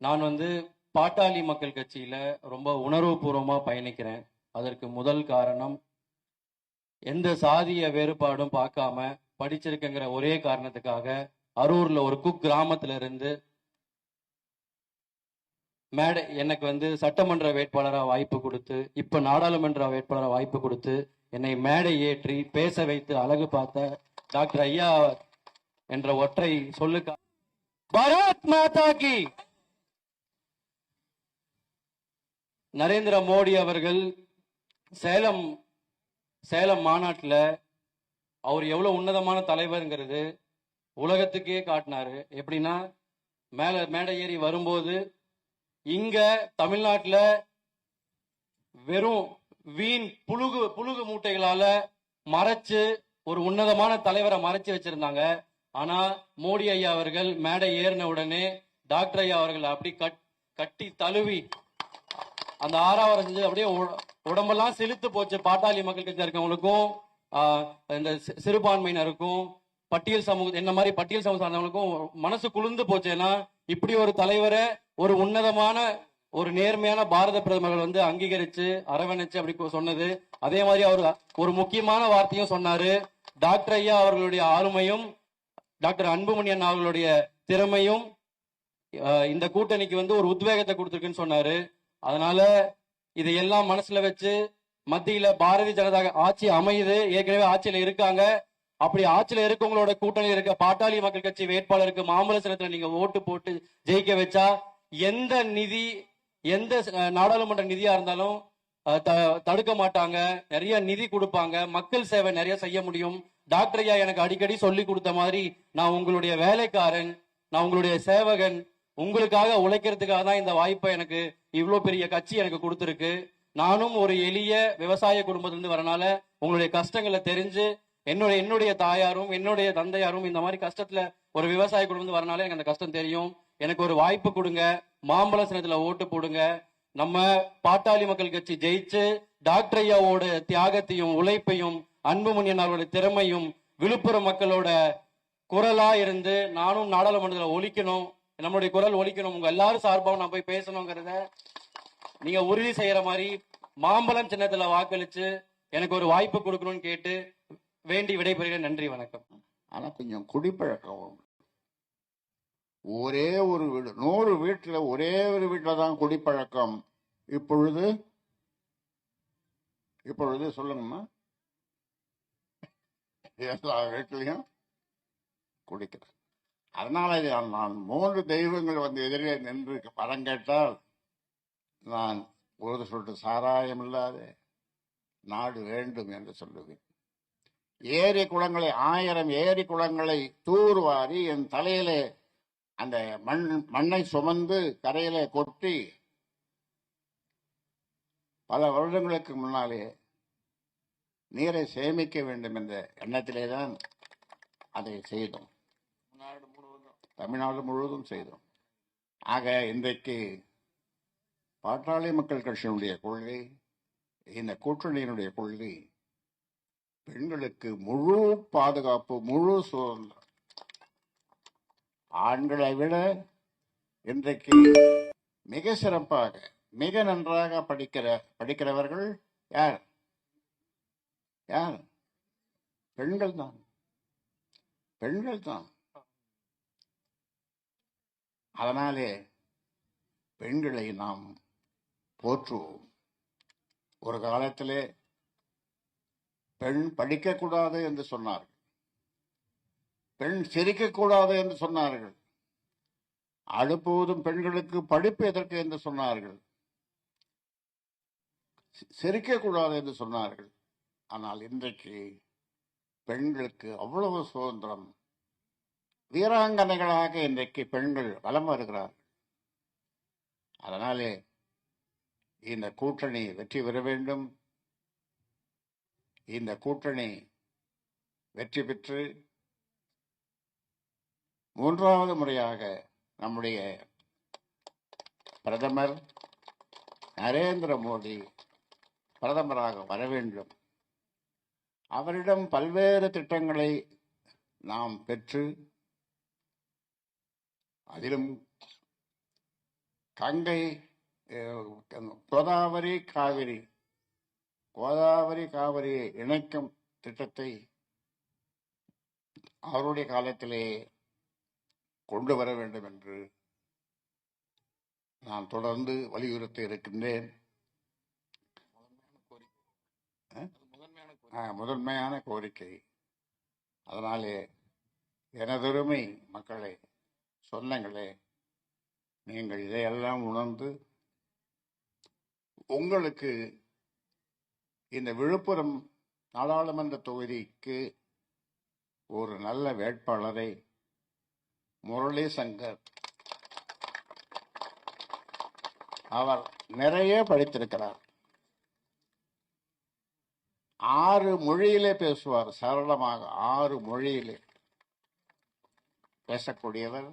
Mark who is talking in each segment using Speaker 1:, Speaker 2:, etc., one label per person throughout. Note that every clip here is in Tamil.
Speaker 1: நான் வந்து பாட்டாளி மக்கள் கட்சியில ரொம்ப உணர்வுபூர்வமா பயணிக்கிறேன். அதற்கு முதல் காரணம் எந்த சாதிய வேறுபாடும் பார்க்காம படிச்சிருக்கங்கிற ஒரே காரணத்துக்காக அரூர்ல ஒரு குக் கிராமத்துல இருந்து மேடை எனக்கு வந்து சட்டமன்ற வேட்பாளரா வாய்ப்பு கொடுத்து இப்ப நாடாளுமன்ற வேட்பாளரா வாய்ப்பு கொடுத்து என்னை மேடை ஏற்றி பேச வைத்து அழகு பார்த்த டாக்டர் ஐயா என்ற ஒற்றை சொல்லுக்கா பாரத் மாதா கி நரேந்திர மோடி அவர்கள் சேலம் சேலம் மாநாட்டில் அவர் எவ்வளோ உன்னதமான தலைவருங்கிறது உலகத்துக்கே காட்டினாரு. எப்படின்னா மேலே மேடை ஏறி வரும்போது இங்கே தமிழ்நாட்டில் வெறும் வீண் புழுகு புழுகு மூட்டைகளால மறைச்சு ஒரு உன்னதமான தலைவரை மறைச்சு வச்சிருந்தாங்க. ஆனா மோடி ஐயா அவர்கள் மேடை ஏறின உடனே டாக்டர் ஐயா அவர்கள் அப்படி கட்- கட்டி தழுவி அந்த ஆறாவது செஞ்சு அப்படியே உ- உடம்பெல்லாம் செலுத்து போச்சு. பாட்டாளி மக்கள் கட்சியா இருக்கவங்களுக்கும் இந்த சிறுபான்மையினருக்கும் பட்டியல் சமூக என்ன மாதிரி பட்டியல் சமூக சார்ந்தவங்களுக்கும் மனசு குளிர்ந்து போச்சு. ஏன்னா இப்படி ஒரு தலைவரை ஒரு உன்னதமான ஒரு நேர்மையான பாரத பிரதமர்கள் வந்து அங்கீகரிச்சு அரவணைச்சு அப்படி சொன்னது. அதே மாதிரி அவர் ஒரு முக்கியமான வார்த்தையும் சொன்னாரு. டாக்டர் ஐயா அவர்களுடைய ஆளுமையும் டாக்டர் அன்புமணி அண்ணா அவர்களுடைய திறமையும் இந்த கூட்டணிக்கு வந்து ஒரு உத்வேகத்தை கொடுத்துருக்குன்னு சொன்னாரு. அதனால இதையெல்லாம் மனசுல வச்சு மத்தியில பாரதிய ஜனதா ஆட்சி அமையுது. ஏற்கனவே ஆட்சியில இருக்காங்க. அப்படி ஆட்சியில இருக்கவங்களோட கூட்டணி இருக்க பாட்டாளி மக்கள் கட்சி வேட்பாளருக்கு மாமல்ல நீங்க ஓட்டு போட்டு ஜெயிக்க வச்சா எந்த நிதி எந்த நாடாளுமன்ற நிதியா இருந்தாலும் த- தடுக்க மாட்டாங்க. நிறைய நிதி கொடுப்பாங்க. மக்கள் சேவை நிறைய செய்ய முடியும். டாக்டர் ஐயா எனக்கு அடிக்கடி சொல்லி கொடுத்த மாதிரி நான் உங்களுடைய வேலைக்காரன் நான் உங்களுடைய சேவகன் உங்களுக்காக உழைக்கிறதுக்காக தான் இந்த வாய்ப்பை எனக்கு இவ்வளோ பெரிய கட்சி எனக்கு கொடுத்துருக்கு. நானும் ஒரு எளிய விவசாய குடும்பத்திலிருந்து வரனால உங்களுடைய கஷ்டங்களை தெரிஞ்சு என்னுடைய என்னுடைய தாயாரும் என்னுடைய தந்தையாரும் இந்த மாதிரி கஷ்டத்துல ஒரு விவசாய குடும்பம் வரனால எனக்கு அந்த கஷ்டம் தெரியும். எனக்கு ஒரு வாய்ப்பு கொடுங்க. மாம்பழ சின்னத்துல ஓட்டு போடுங்க. நம்ம பாட்டாளி மக்கள் கட்சி ஜெயிச்சு டாக்டர் ஐயாவோட தியாகத்தையும் உழைப்பையும் அன்புமணி அண்ணாவோட திறமையும் விழுப்புரம் மக்களோட குரலா இருந்து நானும் நாடாளுமன்றத்தில் ஒழிக்கணும் நம்மளுடைய குரல் ஒலிக்கணும். உங்க எல்லாரும் சார்பாகவும் நான் போய் பேசணுங்கிறத நீங்க உறுதி செய்யற மாதிரி மாம்பழம் சின்னத்துல வாக்களிச்சு எனக்கு ஒரு வாய்ப்பு கொடுக்கணும்னு கேட்டு வேண்டி விடைபெறுகிறேன். நன்றி வணக்கம்.
Speaker 2: ஆனா கொஞ்சம் குடிப்பழக்கம் ஒரே ஒரு வீடு நூறு வீட்டுல ஒரே ஒரு வீட்டுல தான் குடிப்பழக்கம். இப்பொழுது இப்பொழுது சொல்லுங்கம்மா. எல்லா வீட்லயும் குடிக்கிறேன். அதனால நான் மூன்று தெய்வங்கள் வந்து எதிரே நின்று பரம் கேட்டால் நான் ஒரு சொட்டு சாராயம் இல்லாத நாடு வேண்டும் என்று சொல்லுவேன். ஏரி குளங்களை ஆயிரம் ஏரி குளங்களை தூர்வாரி என் தலையிலே அந்த மண் மண்ணை சுமந்து கரையிலே கொட்டி பல வருடங்களுக்கு முன்னாலே நீரை சேமிக்க வேண்டும் என்ற எண்ணத்திலே தான் அதை செய்தோம். தமிழ்நாடு முழுவதும் செய்தோம். ஆக இன்றைக்கு பாட்டாளி மக்கள் கட்சியினுடைய கொள்கை இந்த கூட்டணியினுடைய கொள்கை பெண்களுக்கு முழு பாதுகாப்பு முழு சுதந்திரம். ஆண்களை விட இன்றைக்கு மிக சிறப்பாக மிக நன்றாக படிக்கிற படிக்கிறவர்கள் யார்? யார்? பெண்கள் தான். பெண்கள் தான். அதனாலே பெண்களை நாம் போற்றுவோம். ஒரு காலத்திலே பெண் படிக்கக்கூடாது என்று சொன்னார்கள். பெண் சிரிக்கக்கூடாது என்று சொன்னார்கள். அடுப்போதும் பெண்களுக்கு படிப்பு எதற்கு என்று சொன்னார்கள். சிரிக்கக்கூடாது என்று சொன்னார்கள். ஆனால் இன்றைக்கு பெண்களுக்கு அவ்வளவு சுதந்திரம் வீராங்கனைகளாக இன்றைக்கு பெண்கள் வலம் வருகிறார்கள். அதனாலே இந்த கூட்டணி வெற்றி பெற வேண்டும். இந்த கூட்டணி வெற்றி பெற்று மூன்றாவது முறையாக நம்முடைய பிரதமர் நரேந்திர மோடி பிரதமராக வர வேண்டும். அவரிடம் பல்வேறு திட்டங்களை நாம் பெற்று அதிலும் கங்கை கோதாவரி காவிரி கோதாவரி காவிரியை இணைக்கும் திட்டத்தை அவருடைய காலத்திலே கொண்டு வர வேண்டும் என்று நான் தொடர்ந்து வலியுறுத்தி இருக்கின்றேன். முதன்மையான கோரிக்கை. அதனாலே எனதுரிமை மக்களை சொன்னங்களே நீங்கள் இதையெல்லாம் உணர்ந்து உங்களுக்கு இந்த விழுப்புரம் நாடாளுமன்ற தொகுதிக்கு ஒரு நல்ல வேட்பாளரை முரளி சங்கர் அவர் நிறைய படித்திருக்கிறார். ஆறு மொழியிலே பேசுவார் சரளமாக ஆறு மொழியிலே பேசக்கூடியவர்.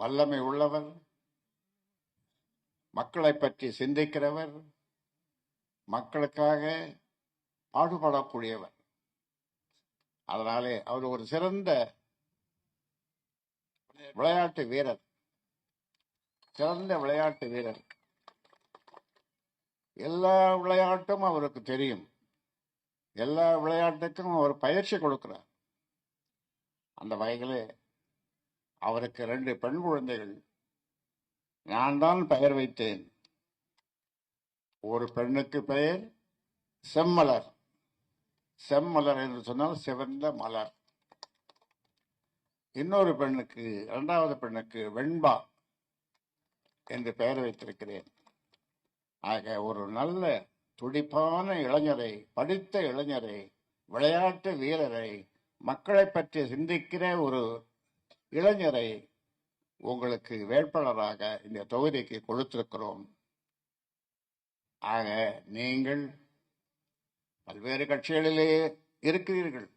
Speaker 2: வல்லமை உள்ளவர் மக்களை பற்றி சிந்திக்கிறவர் மக்களுக்காக பாடுபடக்கூடியவர். அதனாலே அவர் ஒரு சிறந்த விளையாட்டு வீரர் சிறந்த விளையாட்டு வீரர். எல்லா விளையாட்டும் அவருக்கு தெரியும். எல்லா விளையாட்டுக்கும் அவர் பயிற்சி கொடுக்கிறார். அந்த வகையிலே அவருக்கு ரெண்டு பெண் குழந்தைகள். நான் தான் பெயர் வைத்தேன். ஒரு பெண்ணுக்கு பெயர் செம்மலர். செம்மலர் என்று சொன்னால் சிவந்த மலர். இன்னொரு பெண்ணுக்கு இரண்டாவது பெண்ணுக்கு வெண்பா என்று பெயர் வைத்திருக்கிறேன். ஆக ஒரு நல்ல துடிப்பான இளைஞரை படித்த இளைஞரை விளையாட்டு வீரரை மக்களை பற்றி சிந்திக்கிற ஒரு இளைஞரை உங்களுக்கு வேட்பாளராக இந்த தொகுதிக்கு கொடுத்திருக்கிறோம். ஆக நீங்கள் பல்வேறு கட்சிகளிலே இருக்கிறீர்கள்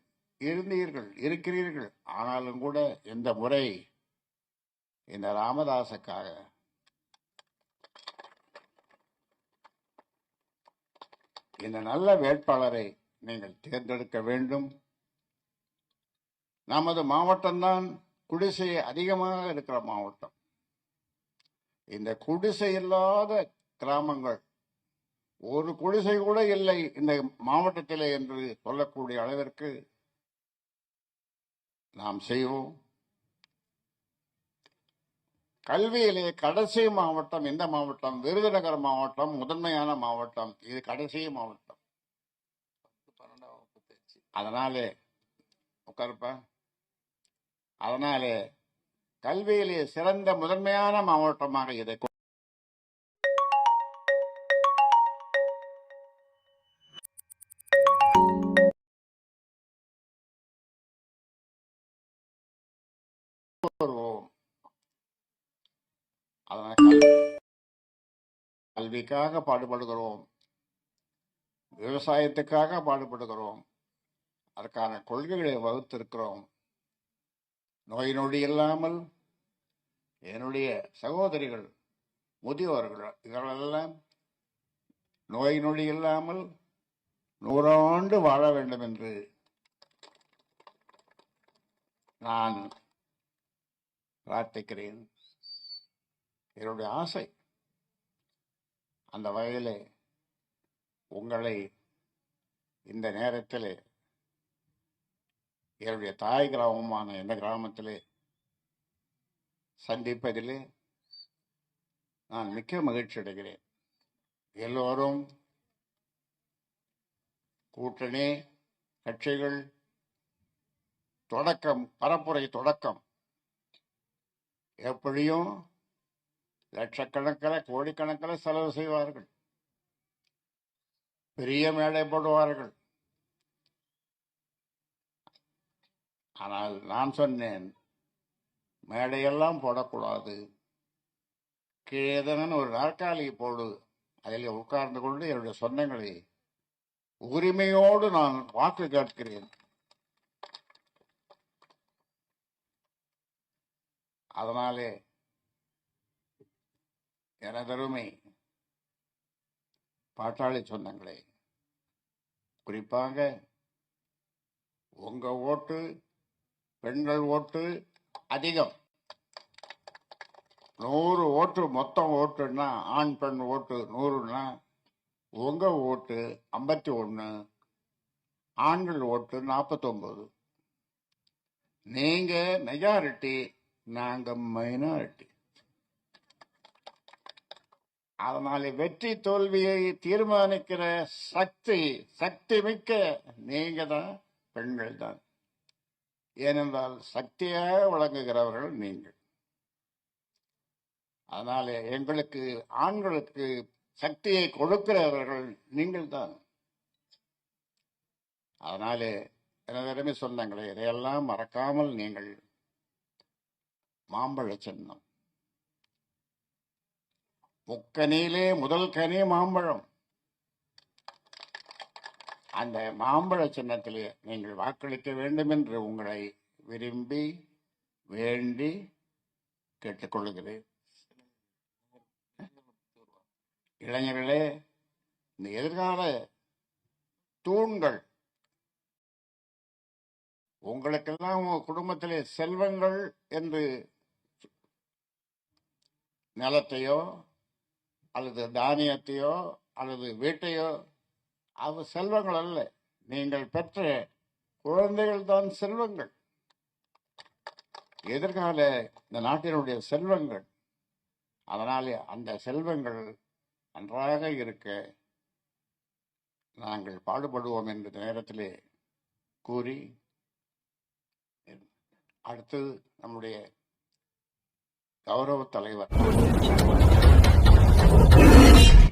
Speaker 2: இருந்தீர்கள் இருக்கிறீர்கள். ஆனாலும் கூட இந்த முறை இந்த ராமதாசுக்காக இந்த நல்ல வேட்பாளரை நீங்கள் தேர்ந்தெடுக்க வேண்டும். நமது மாவட்டம்தான் குடிசை அதிகமாக இருக்கிற மாவட்டம். இந்த குடிசை இல்லாத கிராமங்கள் ஒரு குடிசை கூட இல்லை இந்த மாவட்டத்திலே என்று சொல்லக்கூடிய அளவிற்கு நாம் செய்வோம். கல்வியிலே கடைசி மாவட்டம் எந்த மாவட்டம் விருதுநகர் மாவட்டம் முதன்மையான மாவட்டம் இது கடைசி மாவட்டம். அதனாலே உட்காருப்பா. அதனாலே கல்வியிலே சிறந்த முதன்மையான மாவட்டமாக இதை வருவோம் அதனால் கல்விக்காக பாடுபடுகிறோம். விவசாயத்துக்காக பாடுபடுகிறோம். அதற்கான கொள்கைகளை வகுத்திருக்கிறோம். நோய் நொடி இல்லாமல் என்னுடைய சகோதரிகள் முதியோர்கள் இவர்களெல்லாம் நோய் நொடி இல்லாமல் நூறாண்டு வாழ வேண்டும் என்று நான் பிரார்த்திக்கிறேன். என்னுடைய ஆசை அந்த வகையிலே உங்களை இந்த நேரத்தில் என்னுடைய தாய் கிராமமான எந்த கிராமத்திலே சந்திப்பதிலே நான் மிக்க மகிழ்ச்சி அடைகிறேன். எல்லோரும் கூட்டணி கட்சிகள் தொடக்கம் பரப்புரை தொடக்கம். எப்படியும் லட்சக்கணக்கில் கோடிக்கணக்கில் செலவு செய்வார்கள். பெரிய மேடை போடுவார்கள். ஆனால் நான் சொன்னேன் மேடையெல்லாம் போடக்கூடாது. கீழேதனன் ஒரு நாற்காலி போடு அதில் உட்கார்ந்து கொண்டு என்னுடைய சொந்தங்களை உரிமையோடு நான் வாக்கு கேட்கிறேன். அதனாலே எனதருமை பாட்டாளி சொந்தங்களே குறிப்பாக உங்க ஓட்டு பெண்கள் ஓட்டு அதிகம். நூறு ஓட்டு மொத்தம் ஓட்டுன்னா ஆண் பெண் ஓட்டு நூறுன்னா உங்க ஓட்டு ஐம்பத்தி ஒன்று ஆண்கள் ஓட்டு நாற்பத்தொம்பது நீங்க மெஜாரிட்டி நாங்க மைனாரிட்டி அதனால வெற்றி தோல்வியை தீர்மானிக்கிற சக்தி சக்தி மிக்க நீங்க தான் பெண்கள் தான் ஏனென்றால் சக்தியாக விளங்குகிறவர்கள் நீங்கள். அதனால எங்களுக்கு ஆண்களுக்கு சக்தியை கொடுக்கிறவர்கள் நீங்கள் தான் அதனாலே எனதரமே சொந்தங்களே இதையெல்லாம் மறக்காமல் நீங்கள் மாம்பழ சின்னம். முக்கனியிலே முதல் கனி மாம்பழம். அந்த மாம்பழ சின்னத்திலே நீங்கள் வாக்களிக்க வேண்டும் என்று உங்களை விரும்பி வேண்டி கேட்டுக்கொள்கிறேன். இளைஞர்களே இந்த எதிர்கால தூண்கள் உங்களுக்கெல்லாம் உங்க குடும்பத்திலே செல்வங்கள் என்று நிலத்தையோ அல்லது தானியத்தையோ அல்லது வீட்டையோ அவ செல்வங்கள் அல்ல. நீங்கள் பெற்ற குழந்தைகள் தான் செல்வங்கள். எதிர்கால இந்த நாட்டினுடைய செல்வங்கள். அதனாலே அந்த செல்வங்கள் நன்றாக இருக்க நாங்கள் பாடுபடுவோம் என்ற நேரத்திலே கூறி அடுத்தது நம்முடைய கௌரவ தலைவர்.